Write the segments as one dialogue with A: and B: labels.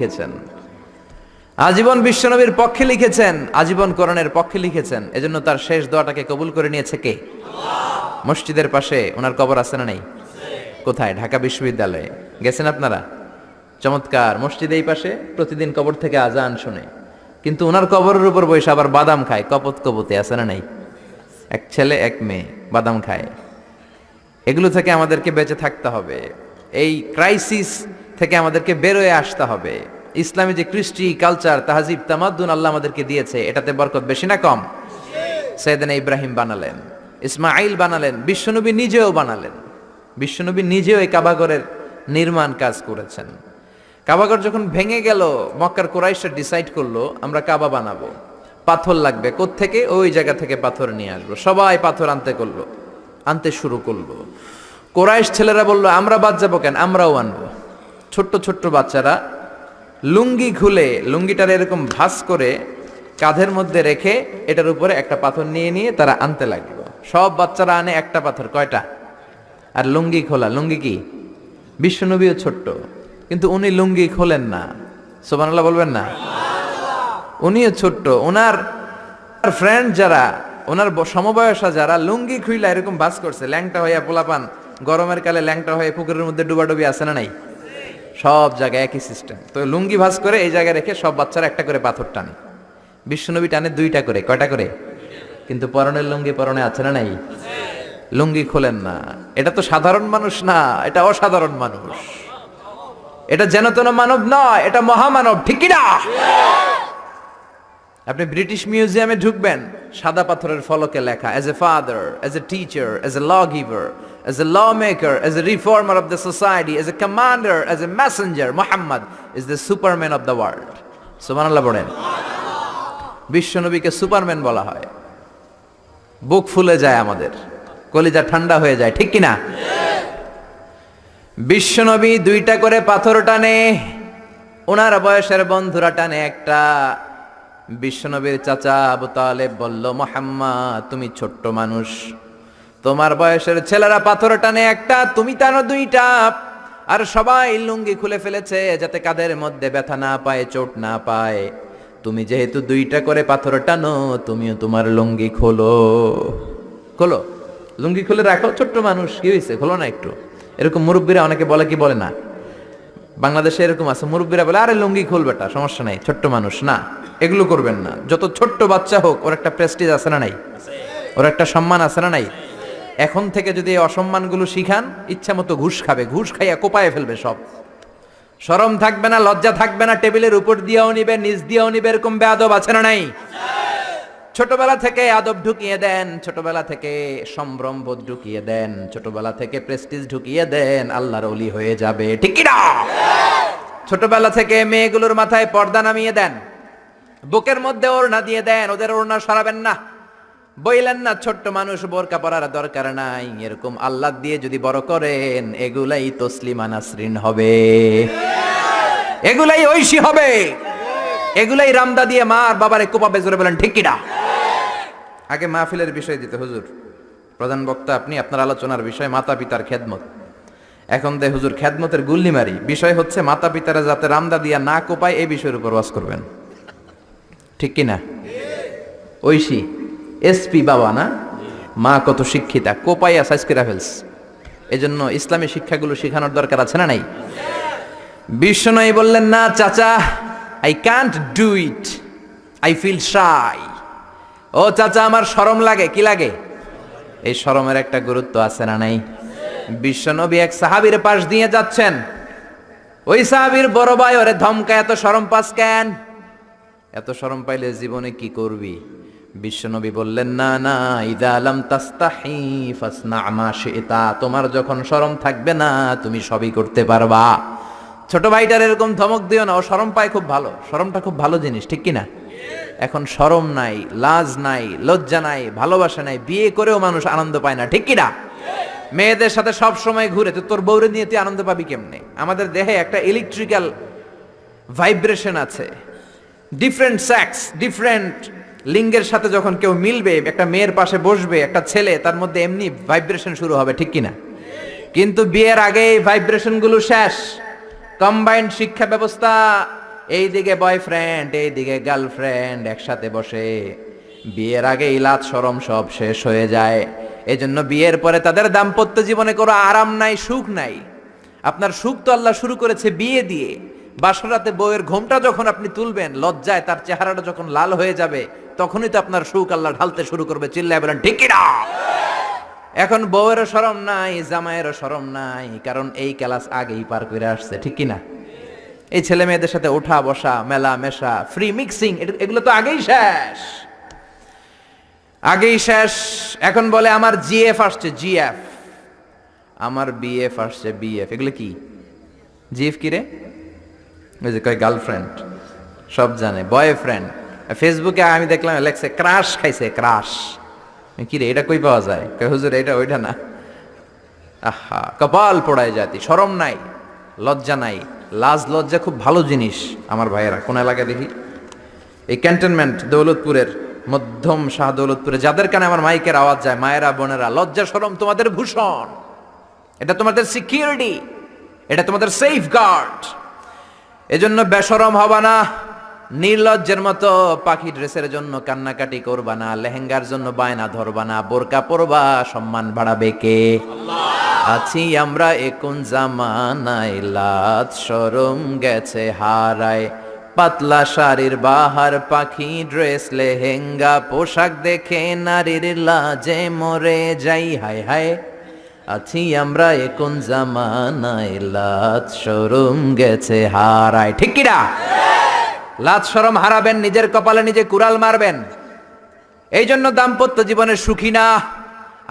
A: লিখেছেন। আজীবন বিশ্বনবীর পক্ষে লিখেছেন, আজীবন করণের পক্ষে লিখেছেন। এজন্য তার শেষ দোয়াটাকে কবুল করে নিয়েছে কে? মসজিদের পাশে, ওনার কবর আছে না নেই? কোথায়? ঢাকা বিশ্ববিদ্যালয়ে। গেছেন আপনারা? চমৎকার, মসজিদ এই পাশে, প্রতিদিন কবর থেকে আজান শুনে। কিন্তু ওনার কবরের উপর বসে আবার বাদাম খায়। কপত কপতে আছে না নেই? এক ছেলে, এক মেয়ে, বাদাম খায়। এগুলো থেকে আমাদেরকে বেঁচে থাকতে হবে। এই ক্রাইসিস থেকে আমাদেরকে বেরোয় আসতে হবে। ইসলামী যে কৃষ্টি কালচার তাহাজিব, তামাদ্দুন আল্লাহ আমাদেরকে দিয়েছে, এটাতে বরকত বেশি না কম? সৈয়দানা ইব্রাহিম বানালেন ইসমাইল বানালেন, বিশ্বনবী নিজেও বানালেন। বিশ্বনবী নিজেও এই কাবাগরের নির্মাণ কাজ করেছেন। কাবাগর যখন ভেঙে গেল, মক্কার কোরাইশরা ডিসাইড করল, আমরা কাবা বানাবো। পাথর লাগবে থেকে ওই জায়গা থেকে পাথর নিয়ে আসব। সবাই পাথর আনতে করল, আনতে শুরু করল। কোরাইশ ছেলেরা বলল, আমরা বাদ যাব কেন? আমরাও আনব। ছোট্ট ছোট্ট বাচ্চারা লুঙ্গি খুলে, লুঙ্গিটার এরকম ভাস করে কাঁধের মধ্যে রেখে এটার উপরে একটা পাথর নিয়ে নিয়ে তারা আনতে লাগল। সব বাচ্চারা আনে একটা পাথর, কয়টা? আর লুঙ্গি খোলা, লুঙ্গি কি? বিশ্বনবীও ছোট্ট, কিন্তু উনি লুঙ্গি খোলেন না। সোবানাল্লাহ বলবেন না? উনিও ছোট্ট ওনার ফ্রেন্ড যারা ওনার সমবয়সা যারা লুঙ্গি খুইলা এরকম বাস করছে, ল্যাংটা হইয়া পোলাপান, গরমের কালে ল্যাংটা হয়ে পুকুরের মধ্যে ডুবাডুবি আছে না নাই? সব জায়গায় একই সিস্টেম তো লুঙ্গি ভাস করে এই জায়গায় রেখে সব বাচ্চারা একটা করে পাথর টানে। বিশ্বনবী টানে দুইটা করে, কয়টা করে? কিন্তু পরনের লুঙ্গি পরনে আছে না নাই? লুঙ্গি খোলেন না। এটা তো সাধারণ মানুষ না, এটা অসাধারণ মানুষ। এটা যেন তেন মানব নয়, এটা মহামানব, ঠিক না আপনি ব্রিটিশ মিউজিয়ামে ঢুকবেন, সাদা পাথরের ফলকে লেখা as a father as a teacher as a law giver a law maker as a reformer of the society as a commander as a messenger Muhammad is the superman of the world সুবহানাল্লাহ বলেন। বিশ্বনবীকে Superman বলা হয়। বুক ফুলে যায় আমাদের। কলিজা ঠান্ডা হয়ে যায়, ঠিক কিনা? বিশ্বনবী দুইটা করে পাথর টানে, ওনার বয়সের বন্ধুরা টানে একটা। বিশ্বনবীর চাচা আবু তালেব বলল, মোহাম্মদ, তুমি ছোট্ট মানুষ। তোমার বয়সের ছেলেরা পাথর টানে একটা, তুমি টানো দুইটা। আর সবাই লুঙ্গি খুলে ফেলেছে যাতে কাদের মধ্যে ব্যথা না পায়, চোট না পায়। তুমি যেহেতু দুইটা করে পাথর টানো, তুমিও তোমার লুঙ্গি খোলো। খোলো? লুঙ্গি খুলে রাখো? ছোট্ট মানুষ, কি হয়েছে খোলো না একটু। এরকম মুরব্বীরা অনেকে বলে কি বলে না? বাংলাদেশে এরকম আছে, মুরব্বীরা বলে, আরে, লুঙ্গি খুল বেটা, সমস্যা নাই, ছোট্ট মানুষ, না, এগুলো করবেন না। যত ছোট্ট বাচ্চা হোক, ওর একটা প্রেস্টিজ আছে না নাই? ওর একটা সম্মান আছে না নাই? এখন থেকে যদি এই অসম্মানগুলো শিখান, ইচ্ছা মতো ঘুষ খাবে, ঘুষ খাইয়া কোপায় ফেলবে সব। শরম থাকবে না, লজ্জা থাকবে না, টেবিলের উপর দিয়েও নিবে নিচ দিয়েও নিবে, এরকম বেয়াদব আছে না নাই? ছোটবেলা থেকে আদব ঢুকিয়ে দেন, ছোটবেলা থেকে সম্ভ্রম বোধ ঢুকিয়ে দেন, ছোটবেলা থেকে প্রেস্টিজ ঢুকিয়ে দেন, আল্লাহর অলি হয়ে যাবে। ঠিক না ছোটবেলা থেকে মেয়েগুলোর মাথায় পর্দা নামিয়ে দেন, বুকের মধ্যে ওড়না দিয়ে দেন, ওদের ওড়না সরাবেন না। বইলেন না, ছোট্ট মানুষ বোরকা পরার দরকার নাই। এরকম আল্লাহ দিয়ে যদি বড় করেন, এগুলাই তসলিমা নাসরিন হবে। এগুলাই ঐশী হবে। এগুলাই রামদা দিয়ে মা আর বাবার কোপাবে জোরে বলেন, ঠিক কিনা? আগে মাহফিলের বিষয় দিতে, হুজুর। প্রধান বক্তা, আপনি আপনার আলোচনার বিষয় মাতা পিতার খেদমত। এখন দে হুজুর, খেদমতের গুল্লি মারি। বিষয় হচ্ছে মাতা পিতারা যাতে রামদা দিয়া না কোপায়, এই বিষয়ের উপর বাস করবেন। ঠিক কিনা? ঐশী। এসপি বাবা না? মা কত শিক্ষিতা, কোপাইয়া সাইজ করে ফেলস এজন্য ইসলামী শিক্ষাগুলো শেখানোর দরকার আছে না নাই? বিশ্বনয়ী বললেন, না চাচা I can't do it I feel shy ও চাচা, আমার শরম লাগে, কি লাগে? এই শরমের একটা গুরুত্ব আছে না নাই? বিশ্বনবী এক সাহাবীর পাশ দিয়ে যাচ্ছেন। ওই সাহাবীর বড় ভাই, ওরে ধমকা এত শরম পাস কেন? এত শরম পাইলে জীবনে কি করবি? বিশ্বনবী বললেন, না না, ইদা আলাম তাস্তাহি ফাসনা মা শিতা, তোমার যখন শরম থাকবে না, তুমি সবই করতে পারবা। ছোট ভাইটার এরকম ধমক দিও না, ও শরম পায় খুব ভালো। শরমটা খুব ভালো জিনিস, ঠিক কি না এখন শরম নাই, লাজ নাই, লজ্জা নাই, ভালোবাসা নাই, বিয়ে করেও মানুষ আনন্দ পায় না, ঠিক কি না মেয়েদের সাথে সব সময় ঘুরে, তো তোর বউরে নিয়ে তুই আনন্দ পাবি কেমনে? আমাদের দেহে একটা ইলেকট্রিক্যাল ভাইব্রেশন আছে। ডিফারেন্ট সেক্স ডিফারেন্ট লিঙ্গের সাথে যখন কেউ মিলবে, একটা মেয়ের পাশে বসবে, একটা ছেলে, তার মধ্যে এমনি ভাইব্রেশন শুরু হবে, ঠিক কিনা? কিন্তু বিয়ের আগে এই ভাইব্রেশনগুলো শেষ। কম্বাইন্ড শিক্ষা ব্যবস্থা, এইদিকে বয়ফ্রেন্ড এইদিকে গার্লফ্রেন্ড একসাথে বসে। বিয়ের আগে ইলাত সরম সব শেষ হয়ে যায়। এজন্য বিয়ের পরে তাদের দাম্পত্য জীবনে কোনো আরাম নাই, সুখ নাই। আপনার সুখ তো আল্লাহ শুরু করেছে বিয়ে দিয়ে। বাসরাতে বউয়ের ঘোমটা যখন আপনি তুলবেন, লজ্জায় তার চেহারাটা যখন লাল হয়ে যাবে তখনই তো আপনার সুখ আল্লাহ ঢালতে শুরু করবে। চিল্লায় বলেন, ঠিক না এখন বউয়েরও সরম নাই, জামাইয়েরও সরম নাই, কারণ এই ক্লাস আগেই পার করে আসছে, ঠিক কি না এই ছেলে মেয়েদের সাথে ওঠা, বসা, মেলা, মেশা ফ্রি মিক্সিং এগুলো তো আগেই শেষ। আগেই শেষ। এখন বলে, আমার জিএফ আসছে জিএফ আমার বিএফ আসছে বিএফ এগুলো কি? জিএফ কি রে? ওই যে কয় গার্লফ্রেন্ড সব জানে বয়ফ্রেন্ড ফেসবুকে আমি দেখলাম লেখছে ক্রাশ খাইছে ক্রাশ কি রে এটা কই পাওয়া যায়? কয় হুজুর, এটা, ওইটা না। আহা, কপাল পোড়ায় জাতি সরম নাই, লজ্জা নাই। লাজ, লজ্জা খুব ভালো জিনিস আমার ভাইয়েরা, কোন এলাকা দেখি? এই ক্যান্টনমেন্ট দৌলতপুরের, মধ্যম শাহ দৌলতপুরে, যাদের কানে আমার মাইকের আওয়াজ যায়, মায়েরা, বোনেরা, লজ্জা সরম তোমাদের ভূষণ। এটা তোমাদের সিকিউরিটি এটা তোমাদের সেফ গার্ড এজন্য বেসরম হবা না। নির্লজ্জের মতো পাখি ড্রেসের জন্য কান্নাকাটি করবা না, লেহেঙ্গার জন্য বায়না ধরবা না, বোরকা পরবা, সম্মান বাড়াবে কে? আছি আমরা একুন জামানায়, লাত সরম গেছে হারায়। পাতলা শাড়ির বাহার পাখি ড্রেস, লেহেঙ্গা পোশাক দেখে নারীর লাজে মরে যাই, হায় হায়। আছি আমরা এখন জামানায়, লাত সরম গেছে হারায়। ঠিক কিনা লাত সরম হারাবেন, নিজের কপালে নিজে কুড়াল মারবেন। এই জন্য দাম্পত্য জীবনে সুখী না।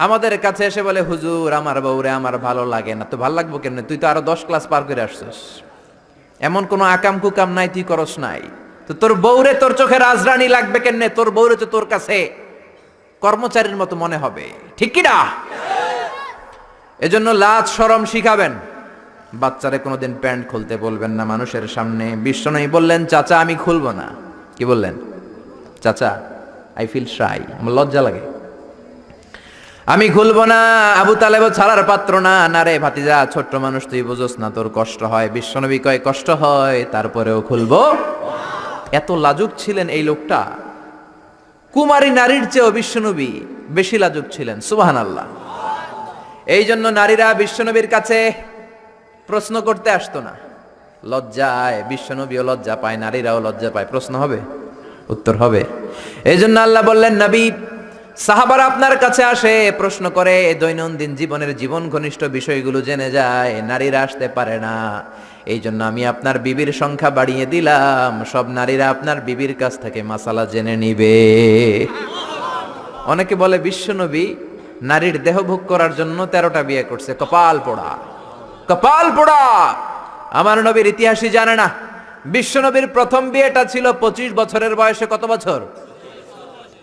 A: আমাদের কাছে এসে বলে, হুজুর, আমার বউরে আমার ভালো লাগে না। তো ভালো লাগবো কেন তুই তো আরও দশ ক্লাস পার করে আসছিস। এমন কোনো আকাম কুকাম নাই, তুই করস নাই। তো তোর বউরে তোর চোখে রাজরানী লাগবে কেন তোর বউরে তো তোর কাছে কর্মচারীর মতো মনে হবে। ঠিক কিনা এজন্য লাজ সরম শিখাবেন। বাচ্চারে কোনোদিন প্যান্ট খুলতে বলবেন না মানুষের সামনে। বিশ্বনয়ী বললেন, চাচা, আমি খুলবো না। কি বললেন? চাচা আই ফিল শাই আমার লজ্জা লাগে। আমি খুলবো না, আবু তালেব ছাড়ার পাত্র না। না রে ভাতিজা, ছোট্ট মানুষ, তুই বুঝোস না, তোর কষ্ট হয়। বিশ্বনবী কয়, কষ্ট হয়, তারপরেও খুলবো। এত লাজুক ছিলেন এই লোকটা। কুমারী নারীর চেয়েও বিশ্বনবী বেশি লাজুক ছিলেন সুবাহান আল্লাহ এই জন্য নারীরা বিশ্বনবীর কাছে প্রশ্ন করতে আসতো না। লজ্জায়, বিশ্বনবীও লজ্জা পায়, নারীরাও লজ্জা পায়। প্রশ্ন হবে? উত্তর হবে। এই জন্য আল্লাহ বললেন, নবী, সাহাবারা আপনার কাছে আসে, প্রশ্ন করে দৈনন্দিন জীবনের জীবন ঘনিষ্ঠ বিষয়গুলো জেনে যায়, নারীরা আসতে পারে না। এই জন্য আমি আপনার বিবির সংখ্যা বাড়িয়ে দিলাম, সব নারীরা আপনার বিবির কাছ থেকে মাসালা জেনে নিবে। অনেকে বলে, বিশ্বনবী, নারীর দেহ ভোগ করার জন্য তেরোটা বিয়ে করছে, কপাল পোড়া। কপাল পোড়া। আমার নবীর ইতিহাসই জানে না। বিশ্বনবীর প্রথম বিয়েটা ছিল পঁচিশ বছরের বয়সে কত বছর?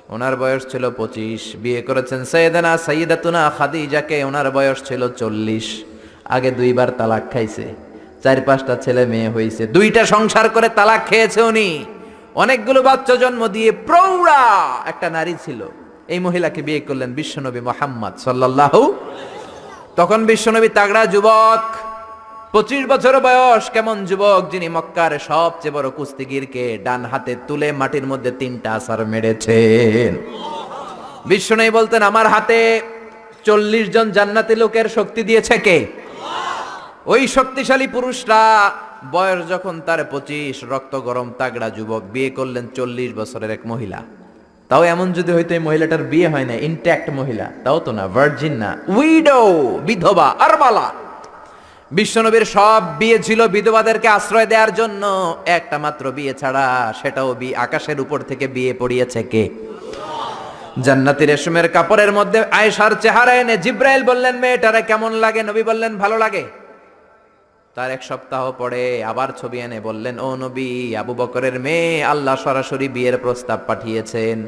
A: ওনার বয়স ছিল পঁচিশ। বিয়ে করেছেন সৈয়দানা, সৈয়দাতুনা খাদিজাকে। ওনার বয়স ছিল চল্লিশ। আগে দুইবার তালাক খাইছে। চার পাঁচটা ছেলে মেয়ে হয়েছে দুইটা সংসার করে তালাক খেয়েছে উনি। অনেকগুলো বাচ্চা জন্ম দিয়ে প্রৌঢ়া একটা নারী ছিল। এই মহিলাকে বিয়ে করলেন বিশ্বনবী মোহাম্মদ সাল্লাল্লাহু। তখন বিশ্বনবী তাগড়া যুবক। পঁচিশ বছর বয়স, কেমন যুবক যিনি মক্কার সবচেয়ে বড় কুস্তিগিরকে ডান হাতে তুলে মাটির মধ্যে তিনটা আসার মেরেছেন। বিশ্ব নেই বলতেন, আমার হাতে চল্লিশ জন জান্নাতি লোকের শক্তি দিয়েছে কে? ওই শক্তিশালী পুরুষরা বয়স যখন তার পঁচিশ, রক্ত গরম, তাগড়া যুবক, বিয়ে করলেন চল্লিশ বছরের এক মহিলা। তাও এমন যদি হয়তো এই মহিলাটার বিয়ে হয় না ইনট্যাক্ট মহিলা, তাও তো না ভার্জিন না। উইডো বিধবা, আরবালা। বিশ্বনবীর সব বিয়ে ছিল বিধবাদেরকে আশ্রয় দেওয়ার জন্য। একটা মাত্র বিয়ে ছাড়া সেটাও বি আকাশের উপর থেকে বিয়ে পড়িয়েছে কে? জান্নাতি রেশমের কাপড়ের মধ্যে আয়েশার চেহারা এনে জিব্রাইল বললেন, মেয়েটারে কেমন লাগে? নবী বললেন, ভালো লাগে। তার এক সপ্তাহ পরে আবার ছবি এনে বললেন, ও নবী, আবু বকরের মেয়ে আল্লাহ সরাসরি বিয়ের প্রস্তাব পাঠিয়েছেন।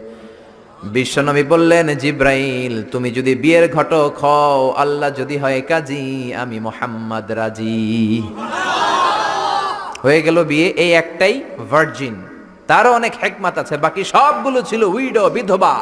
A: বিশ্বনবী বললেন, জিব্রাইল, তুমি যদি বিয়ের ঘটক হও, আল্লাহ যদি হয় কাজী, আমি মোহাম্মদ রাজি। হয়ে গেল বিয়ে, এই একটাই ভার্জিন তারও অনেক হেকমাত আছে, বাকি সবগুলো ছিল উইডো বিধবা।